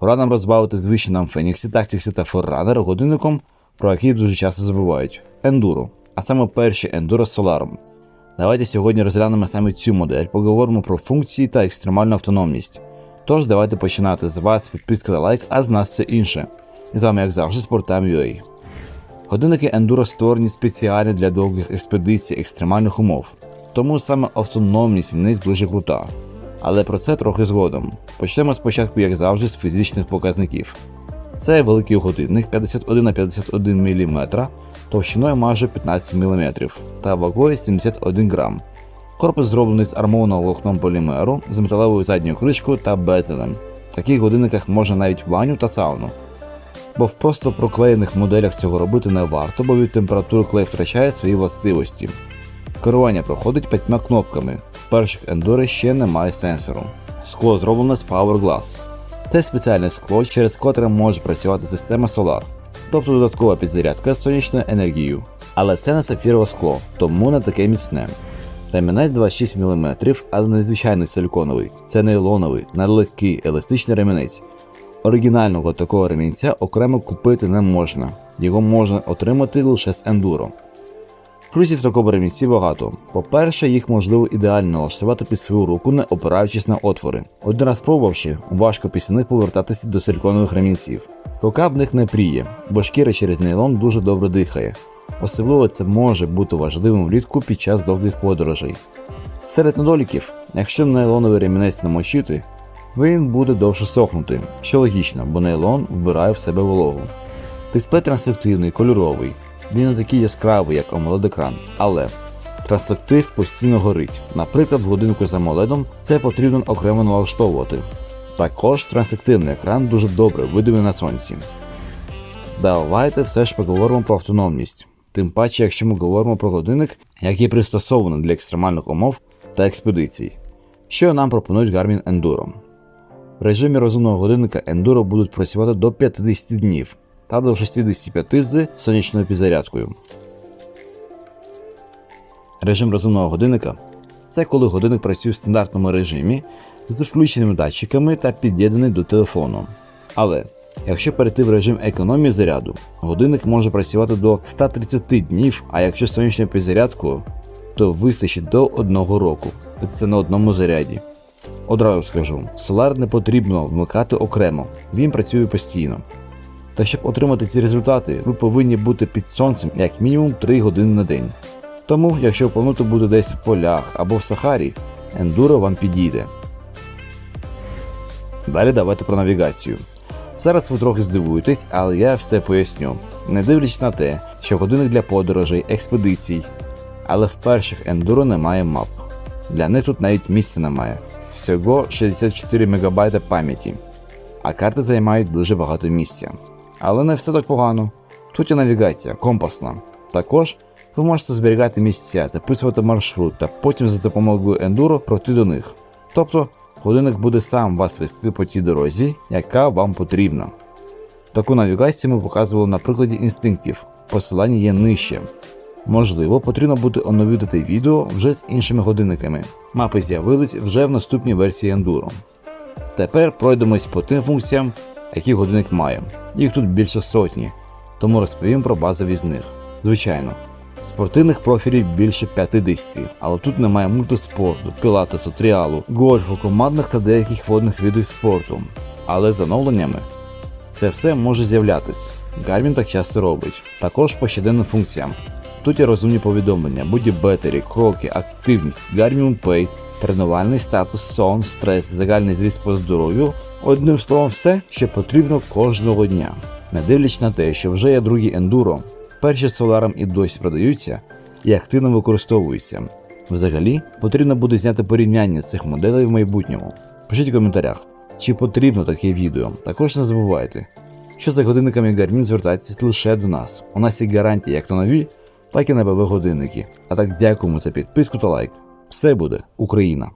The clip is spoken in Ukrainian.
Пора нам розбавити звичні нам Феніксі, Тактіксі та Forerunner годинником, про який дуже часто забувають Enduro, а саме перший Enduro з Solarом. Давайте сьогодні розглянемо саме цю модель, поговоримо про функції та екстремальну автономність. Тож давайте починати з вас, підписка та лайк, а з нас все інше. І з вами, як завжди, Спортам.ua. Годинники Enduro створені спеціально для довгих експедицій екстремальних умов, тому саме автономність в них дуже крута. Але про це трохи згодом. Почнемо спочатку, як завжди, з фізичних показників. Це великий годинник 51 на 51 мм, товщиною майже 15 мм та вагою 71 грам. Корпус зроблений з армованого волокном полімеру з металевою задньою кришкою та безелем. В таких годинниках можна навіть баню та сауну. Бо в просто проклеєних моделях цього робити не варто, бо від температури клей втрачає свої властивості. Керування проходить п'ятьма кнопками. Перших Enduro ще немає сенсору. Скло зроблене з Power Glass. Це спеціальне скло, через котре може працювати система Solar, тобто додаткова підзарядка з сонячною енергією. Але це не сапфірове скло, тому не таке міцне. Ремінець 26 мм, але не звичайний силіконовий, це нейлоновий, нелегкий еластичний ремінець. Оригінального такого ремінця окремо купити не можна, його можна отримати лише з ендуро. Плюсів в такому ремінці багато. По-перше, їх можливо ідеально налаштувати під свою руку, не опираючись на отвори. Один раз пробувавши, важко після них повертатися до силіконових ремінців. Рука в них не пріє, бо шкіра через нейлон дуже добре дихає. Особливо це може бути важливим влітку під час довгих подорожей. Серед недоліків, якщо нейлоновий ремінець намочити, він буде довше сохнути, що логічно, бо нейлон вбирає в себе вологу. Дисплей транслективний, кольоровий. Він не такий яскравий, як amoled екран але транслектив постійно горить. Наприклад, в годинку з AMOLED це потрібно окремо налаштовувати. Також транслективний екран дуже добре видимий на сонці. Давайте все ж поговоримо про автономність. Тим паче, якщо ми говоримо про годинник, який пристосований для екстремальних умов та експедицій. Що нам пропонують Garmin Enduro? В режимі розумного годинника Enduro будуть працювати до 50 днів та до 65 з сонячною підзарядкою. Режим розумного годинника це коли годинник працює в стандартному режимі з включеними датчиками та під'єднаний до телефону. Але якщо перейти в режим економії заряду, годинник може працювати до 130 днів, а якщо з сонячною підзарядкою, то вистачить до 1 року. Це на одному заряді. Одразу скажу, Solar не потрібно вмикати окремо, він працює постійно. Та щоб отримати ці результати, ви повинні бути під сонцем як мінімум 3 години на день. Тому, якщо плануєте бути десь в полях або в Сахарі, ендуро вам підійде. Далі давайте про навігацію. Зараз ви трохи здивуєтесь, але я все поясню. Не дивлячись на те, що годинник для подорожей, експедицій, але в перших ендуро немає мап. Для них тут навіть місця немає. Всього 64 МБ пам'яті, а карти займають дуже багато місця. Але не все так погано. Тут є навігація, компасна. Також ви можете зберігати місця, записувати маршрут та потім за допомогою ендуро пройти до них. Тобто годинник буде сам вас вести по тій дорозі, яка вам потрібна. Таку навігацію ми показували на прикладі інстинктів. Посилання є нижче. Можливо, потрібно буде оновити відео вже з іншими годинниками. Мапи з'явились вже в наступній версії Enduro. Тепер пройдемось по тим функціям, які годинник має. Їх тут більше сотні, тому розповім про базові з них. Звичайно, спортивних профілів більше 50, але тут немає мультиспорту, пілатесу, тріалу, гольфу, командних та деяких водних видів спорту. Але з оновленнями це все може з'являтись. Garmin так часто робить. Також по щоденним функціям. Тут є розумні повідомлення, будь бетері, кроки, активність, Garmin Pay, тренувальний статус, сон, стрес, загальний зріст по здоров'ю. Одним словом, все, що потрібно кожного дня. Не дивлячись на те, що вже є другі ендуро, перші з соларом і досі продаються і активно використовуються. Взагалі, потрібно буде зняти порівняння цих моделей в майбутньому. Пишіть в коментарях, чи потрібно таке відео. Також не забувайте, що за годинниками Garmin звертайтеся лише до нас. У нас є гарантія як на нові, так і на БВ годинники. А так дякуємо за підписку та лайк. Все буде Україна!